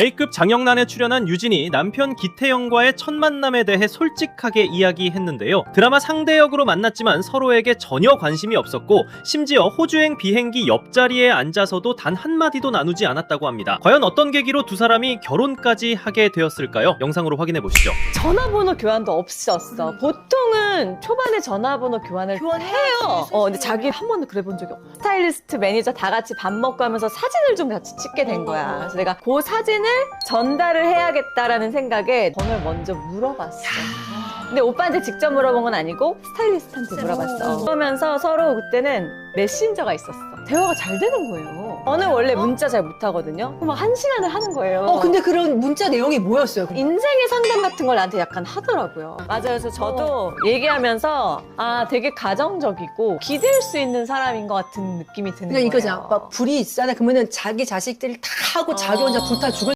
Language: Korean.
A급 장영란에 출연한 유진이 남편 기태영과의 첫 만남에 대해 솔직하게 이야기했는데요. 드라마 상대 역으로 만났지만 서로에게 전혀 관심이 없었고 심지어 호주행 비행기 옆자리에 앉아서도 단 한마디도 나누지 않았다고 합니다. 과연 어떤 계기로 두 사람이 결혼까지 하게 되었을까요? 영상으로 확인해 보시죠. 전화번호 교환도 없었어. 보통은 초반에 전화번호 교환을 해요. 어, 근데 자기 한 번도 그래 본 적이 없어. 스타일리스트 매니저 다 같이 밥 먹고 하면서 사진을 좀 같이 찍게 된 거야. 그래서 내가 그 사진을 전달을 해야겠다라는 생각에 번호를 먼저 물어봤어. 근데 오빠한테 직접 물어본 건 아니고 스타일리스트한테 물어봤어. 그러면서 서로 그때는 메신저가 있었어. 대화가 잘 되는 거예요. 저는 원래 문자 잘 못하거든요. 막한 시간을 하는 거예요. 어, 근데 그런 문자 내용이 뭐였어요? 그럼? 인생의 상담 같은 걸 나한테 약간 하더라고요. 맞아요. 그래서 저도 얘기하면서 아 되게 가정적이고 기댈 수 있는 사람인 것 같은 느낌이 드는 그러니까 거예요. 이거잖아. 막 불이 있잖아. 그러면은 자기 자식들 다 하고 자기 혼자 어. 불타 죽을